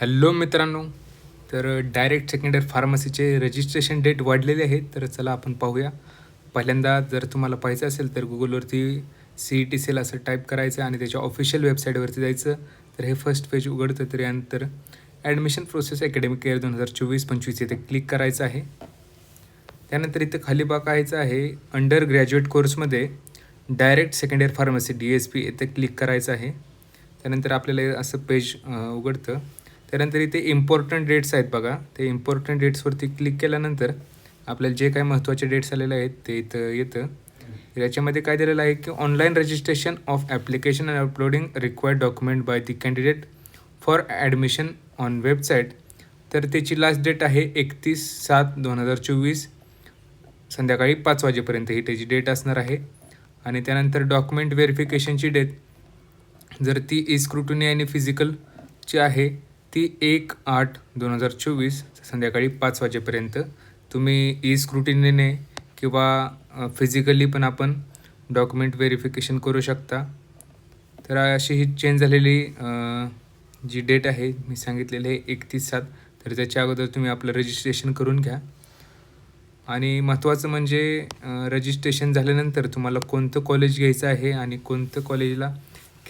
Hello मित्रांनो तर direct second year फार्मसीचे रजिस्ट्रेशन डेट वाढलेले आहेत तर चला आपण पाहूया. पहिल्यांदा जर तुम्हाला पाहायचं असेल तर गुगलवरती सी ई टी सेल असं टाईप करायचं आणि त्याच्या ऑफिशियल वेबसाईटवरती जायचं. तर हे फर्स्ट पेज उघडतं तर यानंतर ॲडमिशन प्रोसेस अकॅडमिक इयर दोन हजार चोवीस पंचवीस इथे क्लिक करायचं आहे. त्यानंतर इथं खाली बाकायचं आहे अंडर ग्रॅज्युएट कोर्समध्ये direct second year pharmacy D S P इथे क्लिक करायचं आहे. त्यानंतर आपल्याला असं पेज उघडतं. त्यानंतर इथे इम्पॉर्टंट डेट्स आहेत बघा. ते इम्पॉर्टंट डेट्सवरती क्लिक केल्यानंतर आपल्याला जे काय महत्त्वाचे डेट्स आलेले आहेत ते इथं येतं. याच्यामध्ये काय दिलेलं आहे की online registration of application and uploading required document by the candidate for admission on website तर त्याची लास्ट डेट आहे एकतीस सात दोन हजार चोवीस. संध्याकाळी पाच वाजेपर्यंत ही त्याची डेट असणार आहे. आणि त्यानंतर डॉक्युमेंट व्हेरिफिकेशनची डेट जर ती ई स्क्रुटनी आणि फिजिकलची आहे ती एक आठ दोन हजार चोवीस संध्याकाळी पाच वाजेपर्यंत. तुम्ही ई स्क्रुटिनीने किंवा फिजिकली पण आपण डॉक्युमेंट व्हेरिफिकेशन करू शकता. तर अशी ही चेंज झालेली जी डेट आहे मी सांगितलेली आहे एकतीस सात. तर त्याच्या अगोदर तुम्ही आपलं रजिस्ट्रेशन करून घ्या. आणि महत्त्वाचं म्हणजे रजिस्ट्रेशन झाल्यानंतर तुम्हाला कोणतं कॉलेज घ्यायचं आहे आणि कोणतं कॉलेजला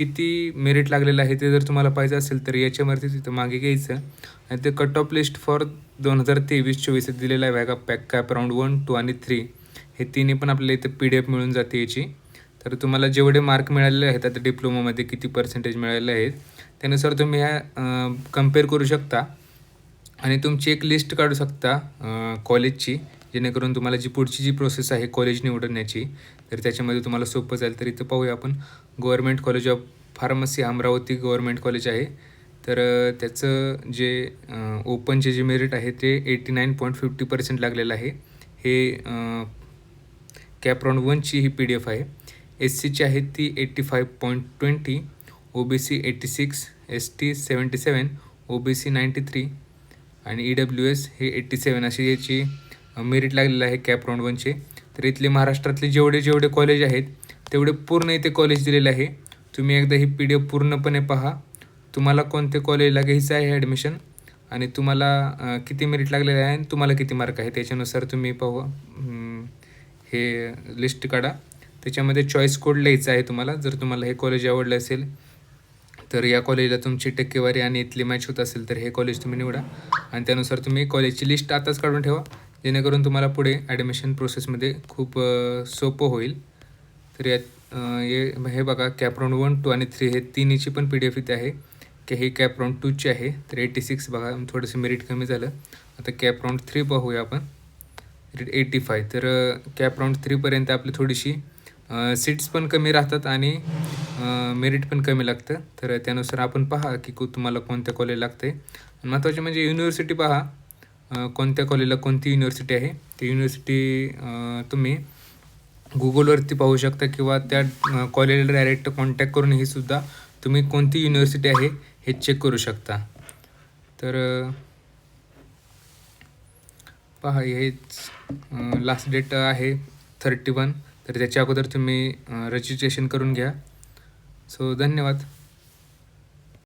किती मेरिट लागलेलं आहे ते जर तुम्हाला पाहिजे असेल तर याच्यावरती तिथं मागे घ्यायचं. आणि ते कट ऑफ लिस्ट फॉर दोन हजार तेवीस चोवीस दिलेलं आहे बघा पॅक कॅप राऊंड वन टू आणि थ्री हे तिन्ही पण आपल्याला इथं पी डी एफ मिळून जाते याची. तर तुम्हाला जेवढे मार्क मिळालेले आहेत आता डिप्लोमामध्ये किती पर्सेंटेज मिळालेले आहेत त्यानुसार तुम्ही ह्या कंपेअर करू शकता. आणि तुमची एक लिस्ट काढू शकता कॉलेजची जेणेकरून तुम्हाला जी पुढची जी प्रोसेस आहे कॉलेज निवडण्याची तर त्याच्यामध्ये तुम्हाला सोपं जाईल. तर इथं पाहूया आपण. Government college of pharmacy Amravati government college आहे. तर त्याचं जे ओपनचे जे मेरिट आहे ते eighty nine point fifty percent लागलेलं आहे. हे कॅप्रॉन वनची ही पी डी एफ आहे. एस सीची आहे ती eighty five point twenty O B C eighty six S T seventy seven O B C ninety three आणि ई डब्ल्यू एस हे एट्टी सेवन अशी याची मेरिट लागलेलं आहे कॅप राऊंड वनचे तर इथले महाराष्ट्रातले जेवढे जेवढे कॉलेज आहेत तेवढे पूर्ण इथे कॉलेज दिलेले आहे. तुम्ही एकदा ही पी डी एफ पूर्णपणे पहा. तुम्हाला कोणते कॉलेजला घ्यायचं आहे ॲडमिशन आणि तुम्हाला किती मेरिट लागलेलं आहे आणि तुम्हाला किती मार्क आहे? त्याच्यानुसार तुम्ही पाहू हे लिस्ट काढा. त्याच्यामध्ये चॉईस कोड लिहायचा आहे तुम्हाला. जर तुम्हाला हे कॉलेज आवडलं असेल तर या कॉलेजला तुमची टक्केवारी आणि इथली मॅच होत असेल तर हे कॉलेज तुम्ही निवडा. आणि त्यानुसार तुम्ही कॉलेजची लिस्ट आताच काढून ठेवा. जेणेकरून तुम्हाला पुढे ॲडमिशन प्रोसेसमध्ये खूप सोपं होईल. तर यात हे हे बघा कॅप राऊंड वन टू आणि थ्री हे तिन्हीची पण पी डी एफ इथे आहे. की हे कॅप राऊंड टूची आहे. तर एटी सिक्स बघा थोडंसं मेरिट कमी झालं. आता कॅप राऊंड थ्री पाहूया आपण. एटी फाय तर कॅप थ्रीपर्यंत आपली थोडीशी सीट्स पण कमी राहतात आणि मेरिट पण कमी लागतं. तर त्यानुसार आपण पहा की कु तुम्हाला कोणत्या कॉलेज लागतं आहे महत्त्वाचे म्हणजे युनिव्हर्सिटी पहा. कोणत्या कॉलेजला कोणती युनिव्हर्सिटी आहे? ती युनिव्हर्सिटी तुम्ही गुगलवरती पाहू शकता किंवा त्या कॉलेजला डायरेक्ट कॉन्टॅक्ट करून ही सुद्धा तुम्ही कोणती युनिव्हर्सिटी आहे हे चेक करू शकता. तर पहा हेच लास्ट डेट आहे थर्टी वन तर त्याच्या अगोदर तुम्ही रजिस्ट्रेशन करून घ्या. सो धन्यवाद.